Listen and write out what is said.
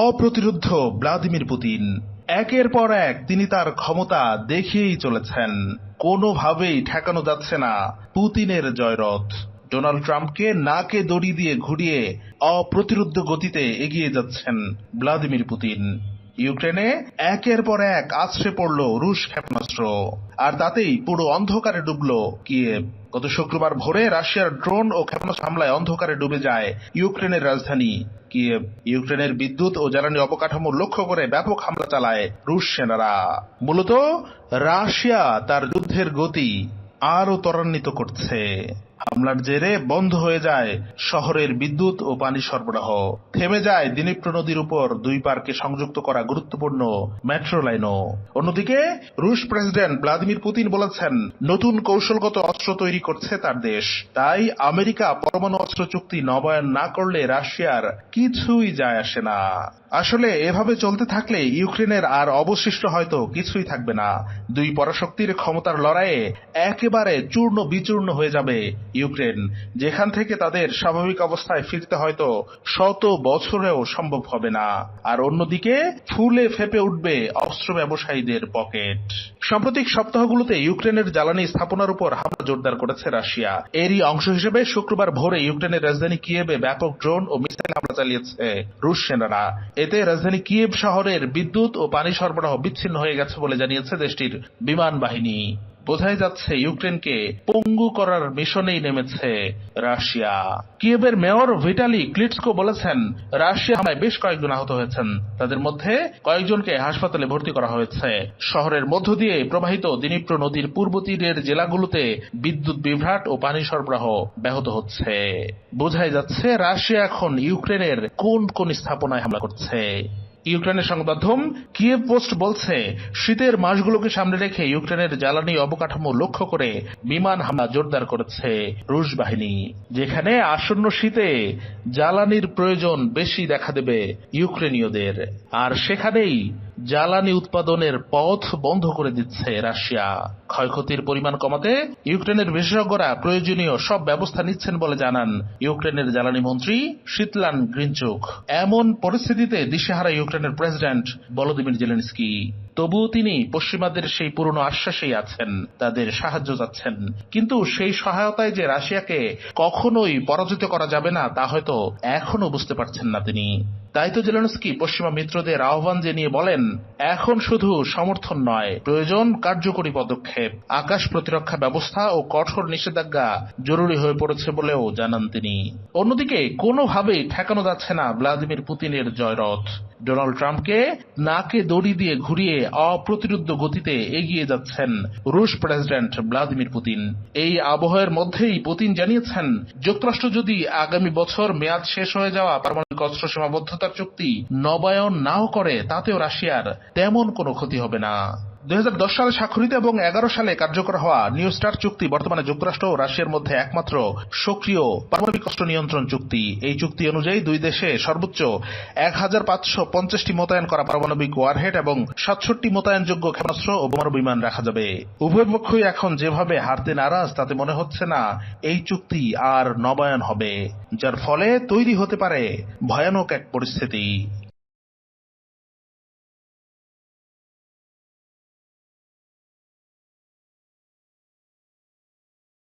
অপ্রতিরোধ্য Vladimir Putin. একের পর এক তিনি তার ক্ষমতা দেখিয়েই চলেছেন। কোনোভাবেই ঠেকানো যাচ্ছে না পুতিনের জয়রথ। ডোনাল্ড ট্রাম্পকে নাকে দড়ি দিয়ে ঘুরিয়ে অপ্রতিরুদ্ধ গতিতে এগিয়ে যাচ্ছেন ভ্লাদিমির পুতিন। ইউক্রেনে একের পর এক আছড়ে পড়ল রুশ ক্ষেপণাস্ত্র। আর তাতেই পুরো অন্ধকারে ডুবল কিয়েভ। গত শুক্রবার ভোরে রাশিয়ার ড্রোন ও ক্ষেপণাস্ত্র হামলায় অন্ধকারে ডুবে যায় ইউক্রেনের রাজধানী কিয়েভ। ইউক্রেনের বিদ্যুৎ ও জ্বালানি অবকাঠামো লক্ষ্য করে ব্যাপক হামলা চালায় রুশ সেনারা। মূলত রাশিয়া তার যুদ্ধের গতি আরও ত্বরান্বিত করছে। হামলার জেরে বন্ধ হয়ে যায় শহরের বিদ্যুৎ ও পানি সরবরাহ। থেমে যায় দিনীপ্র নদীর উপর দুই পার্কে সংযুক্ত করা গুরুত্বপূর্ণ মেট্রো লাইনও। অন্যদিকে, রুশ প্রেসিডেন্ট ভ্লাদিমির পুতিন বলেছেন, নতুন কৌশলগত অস্ত্র তৈরি করছে তার দেশ। তাই আমেরিকা পরমাণু অস্ত্র চুক্তি নবায়ন না করলে রাশিয়ার কিছুই যায় আসে না। আসলে, এভাবে চলতে থাকলে ইউক্রেনের আর অবশিষ্ট হয়তো কিছুই থাকবে না। দুই পরাশক্তির ক্ষমতার লড়াইয়ে একেবারে চূর্ণ বিচূর্ণ হয়ে যাবে ইউক্রেন, যেখান থেকে তাদের স্বাভাবিক অবস্থায় ফিরতে হয়তো শত বছরেও সম্ভব হবে না। আর অন্যদিকে, ফুলে ফেপে উঠবে অস্ত্র ব্যবসায়ীদের পকেট। সাম্প্রতিক সপ্তাহগুলোতে ইউক্রেনের জ্বালানি স্থাপনার উপর হামলা জোরদার করেছে রাশিয়া। এরই অংশ হিসেবে শুক্রবার ভোরে ইউক্রেনের রাজধানী কিয়েবে ব্যাপক ড্রোন ও মিসাইল হামলা চালিয়েছে রুশ সেনারা। এতে রাজধানী কিয়েভ শহরের বিদ্যুৎ ও পানি সরবরাহ বিচ্ছিন্ন হয়ে গেছে বলে জানিয়েছে দেশটির বিমান বাহিনী। বোঝাই যাচ্ছে ইউক্রেনকে পঙ্গু করার মিশনেই নেমেছে রাশিয়া। কিয়েভের মেয়র ভিটালি ক্লিটসকো বলেছেন, রাশিয়া হামলায় বেশ কয়েকজন আহত হয়েছেন। তাদের মধ্যে কয়েকজনকে হাসপাতালে ভর্তি করা হয়েছে। শহরের মধ্য দিয়ে প্রবাহিত দিনীপ্র নদীর পূর্ব তীরের জেলাগুলোতে বিদ্যুৎ বিভ্রাট ও পানি সরবরাহ ব্যাহত হচ্ছে। বোঝাই যাচ্ছে, রাশিয়া এখন ইউক্রেনের কোন কোন স্থাপনায় হামলা করছে। ইউক্রেনের সংবাদ মাধ্যম কিয়েভ পোস্ট বলছে, শীতের মাসগুলোকে সামনে রেখে ইউক্রেনের জ্বালানি অবকাঠামো লক্ষ্য করে বিমান হামলা জোরদার করেছে রুশ বাহিনী, যেখানে আসন্ন শীতে জ্বালানির প্রয়োজন বেশি দেখা দেবে ইউক্রেনীয়দের। আর সেখানেই জ্বালানি উৎপাদনের পথ বন্ধ করে দিচ্ছে রাশিয়া। ক্ষয়ক্ষতির পরিমাণ কমাতে ইউক্রেনের বিশেষজ্ঞরা প্রয়োজনীয় সব ব্যবস্থা নিচ্ছেন বলে জানান ইউক্রেনের জ্বালানি মন্ত্রী শীতলান গ্রিনচুক। এমন পরিস্থিতিতে দিশেহারা ইউক্রেনের প্রেসিডেন্ট ভলোদিমির জেলেনস্কি। তবুও তিনি পশ্চিমাদের সেই পুরনো আশ্বাসেই আছেন, তাদের সাহায্য চাচ্ছেন। কিন্তু সেই সহায়তায় যে রাশিয়াকে কখনোই পরাজিত করা যাবে না, তা হয়তো এখনও বুঝতে পারছেন না তিনি। তাই তো জেলেনস্কি পশ্চিমা মিত্রদের আহ্বান জানিয়ে বলেন, এখন শুধু সমর্থন নয়, প্রয়োজন কার্যকরী পদক্ষেপ। আকাশ প্রতিরক্ষা ব্যবস্থা ও কঠোর নিষেধাজ্ঞা জরুরি হয়ে পড়েছে বলেও জানান তিনি। অন্যদিকে, কোনোভাবেই ঠেকানো যাচ্ছে না ভ্লাদিমির পুতিনের জয়রথ। ডোনাল্ড ট্রাম্পকে নাকে দড়ি দিয়ে ঘুরিয়ে অপ্রতিরোধ্য গতিতে এগিয়ে যাচ্ছেন রুশ প্রেসিডেন্ট ভ্লাদিমির পুতিন। এই আবহাওয়ার মধ্যেই পুতিন জানিয়েছেন, যুক্তরাষ্ট্র যদি আগামী বছর মেয়াদ শেষ হয়ে যাওয়া পারমাণবিক অস্ত্র সীমাবদ্ধতার চুক্তি নবায়ন নাও করে, তাতেও রাশিয়ার তেমন কোনো ক্ষতি হবে না। দুই হাজার দশ সালে স্বাক্ষরিত এবং এগারো সালে কার্যকর হওয়া নিউ স্টার চুক্তি বর্তমানে যুক্তরাষ্ট্র ও রাশিয়ার মধ্যে একমাত্র সক্রিয় পারমাণবিক অস্ত্র নিয়ন্ত্রণ চুক্তি। এই চুক্তি অনুযায়ী দুই দেশে সর্বোচ্চ এক হাজার পাঁচশো পঞ্চাশটি মোতায়েন করা পারমাণবিক ওয়ারহেড এবং সাতষট্টি মোতায়েনযোগ্য ক্ষেপণাস্ত্র ও বোমারু বিমান রাখা যাবে। উভয় পক্ষই এখন যেভাবে হারতে নারাজ, তাতে মনে হচ্ছে না এই চুক্তি আর নবায়ন হবে, যার ফলে তৈরি হতে পারে ভয়ানক এক পরিস্থিতি।